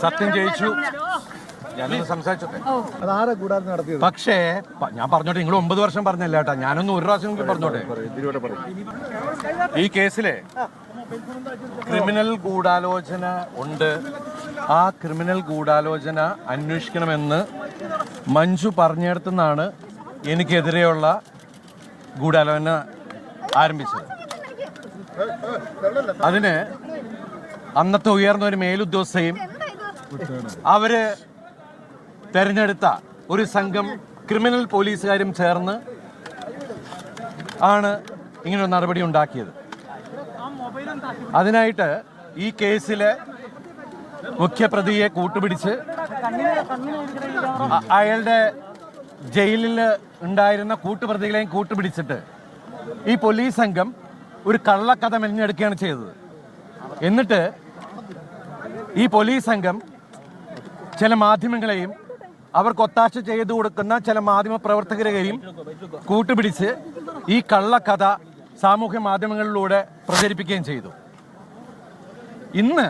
സത്യം ജയിച്ചു. ഞാനൊന്ന് സംസാരിച്ചോട്ടെ അതാരെ കൂടാതെ നടത്തിയത്? പക്ഷേ പ- ഞാൻ പറഞ്ഞോട്ടെ നിങ്ങൾ ഒമ്പത് വർഷം പറഞ്ഞല്ല കേട്ടാ. ഞാനൊന്ന് ഒരു പ്രാവശ്യം കൂടി പറഞ്ഞോട്ടെ. ഈ കേസിലെ ക്രിമിനൽ ഗൂഢാലോചന ഉണ്ട്. ആ ക്രിമിനൽ ഗൂഢാലോചന അന്വേഷിക്കണമെന്ന് മഞ്ജു പറഞ്ഞിടത്തുനിന്നാണ് എനിക്കെതിരെയുള്ള ഗൂഢാലോചന ആരംഭിച്ചത്. അതിന് അന്നത്തെ ഉയർന്ന ഒരു മേലുദ്യോഗസ്ഥയും അവർ തെരഞ്ഞെടുത്ത ഒരു സംഘം ക്രിമിനൽ പോലീസുകാരും ചേർന്ന് ആണ് ഇങ്ങനൊരു നടപടി ഉണ്ടാക്കിയത്. അതിനായിട്ട് ഈ കേസിലെ മുഖ്യപ്രതിയെ കൂട്ടുപിടിച്ച് അയാളുടെ ജയിലിൽ ഉണ്ടായിരുന്ന കൂട്ടുപ്രതികളെയും കൂട്ടുപിടിച്ചിട്ട് ഈ പോലീസ് സംഘം ഒരു കള്ളക്കഥ മെഞ്ഞെടുക്കുകയാണ് ചെയ്തത്. എന്നിട്ട് ഈ പോലീസ് സംഘം ചില മാധ്യമങ്ങളെയും അവർക്ക് ഒത്താശ ചെയ്തു കൊടുക്കുന്ന ചില മാധ്യമ പ്രവർത്തകരെയും കൂട്ടുപിടിച്ച് ഈ കള്ളക്കഥ സാമൂഹ്യ മാധ്യമങ്ങളിലൂടെ പ്രചരിപ്പിക്കുകയും ചെയ്തു. ഇന്ന്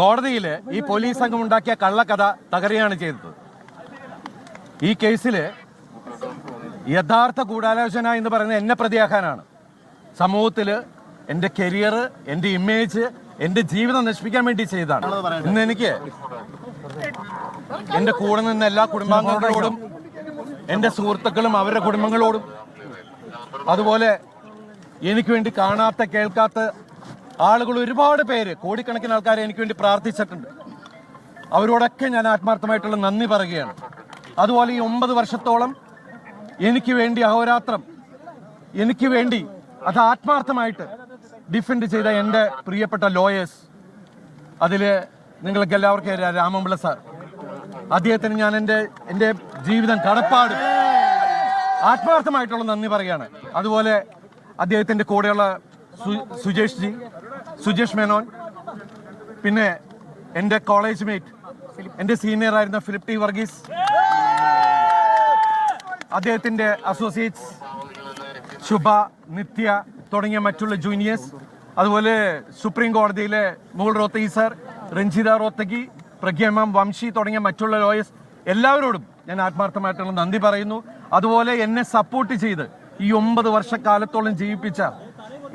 കോടതിയിൽ ഈ പോലീസ് സംഘം ഉണ്ടാക്കിയ കള്ളക്കഥ തകരുകയാണ് ചെയ്തത്. ഈ കേസിൽ യഥാർത്ഥ ഗൂഢാലോചന എന്ന് പറയുന്നത് എന്നെ പ്രതിയാക്കാനാണ്. സമൂഹത്തിൽ എന്റെ കരിയർ എന്റെ ഇമേജ് എന്റെ ജീവിതം നശിപ്പിക്കാൻ വേണ്ടി ചെയ്തതാണ്. ഇന്ന് എനിക്ക് എന്റെ കൂടെ നിന്ന എല്ലാ കുടുംബാംഗങ്ങളോടും എന്റെ സുഹൃത്തുക്കളും അവരുടെ കുടുംബങ്ങളോടും അതുപോലെ എനിക്ക് വേണ്ടി കാണാത്ത കേൾക്കാത്ത ആളുകൾ ഒരുപാട് പേര് കോടിക്കണക്കിന് ആൾക്കാരെ എനിക്ക് വേണ്ടി പ്രാർത്ഥിച്ചിട്ടുണ്ട്. അവരോടൊക്കെ ഞാൻ ആത്മാർത്ഥമായിട്ടുള്ള നന്ദി പറയുകയാണ്. അതുപോലെ ഈ ഒമ്പത് വർഷത്തോളം എനിക്ക് വേണ്ടി അഹോരാത്രം എനിക്ക് വേണ്ടി അത് ആത്മാർത്ഥമായിട്ട് ഡിഫെൻഡ് ചെയ്ത എന്റെ പ്രിയപ്പെട്ട ലോയേഴ്സ് അതിൽ നിങ്ങൾക്ക് എല്ലാവർക്കും രാമമ്പിള സാർ. അദ്ദേഹത്തിന് ഞാൻ എന്റെ എന്റെ ജീവിതം കടപ്പാട് ആത്മാർത്ഥമായിട്ടുള്ള നന്ദി പറയുകയാണ്. അതുപോലെ അദ്ദേഹത്തിന്റെ കൂടെയുള്ള സുജേഷ് ജി സുജേഷ് മേനോൻ പിന്നെ എന്റെ കോളേജ് മേറ്റ് എന്റെ സീനിയർ ആയിരുന്ന ഫിലിപ് ടി വർഗീസ് അദ്ദേഹത്തിന്റെ അസോസിയേറ്റ്സ് ശുഭ നിത്യ തുടങ്ങിയ മറ്റുള്ള ജൂനിയേഴ്സ് അതുപോലെ സുപ്രീം കോടതിയിലെ മുകുൾ റോത്തഗി സർ രഞ്ജിത റോത്തഗി പ്രഗ്യമാം വംശി തുടങ്ങിയ മറ്റുള്ള ലോയേഴ്സ് എല്ലാവരോടും ഞാൻ ആത്മാർത്ഥമായിട്ടുള്ള നന്ദി പറയുന്നു. അതുപോലെ എന്നെ സപ്പോർട്ട് ചെയ്ത് ഈ ഒമ്പത് വർഷക്കാലത്തോളം ജീവിപ്പിച്ച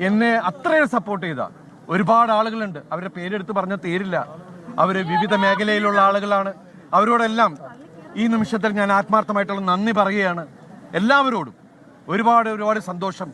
എന്നെ അത്രയും സപ്പോർട്ട് ചെയ്ത ഒരുപാട് ആളുകളുണ്ട്. അവരുടെ പേരെടുത്ത് പറഞ്ഞ തീരില്ല അവർ വിവിധ മേഖലയിലുള്ള ആളുകളാണ്. അവരോടെല്ലാം ഈ നിമിഷത്തിൽ ഞാൻ ആത്മാർത്ഥമായിട്ടുള്ള നന്ദി പറയുകയാണ്. എല്ലാവരോടും ഒരുപാട് ഒരുപാട് സന്തോഷം.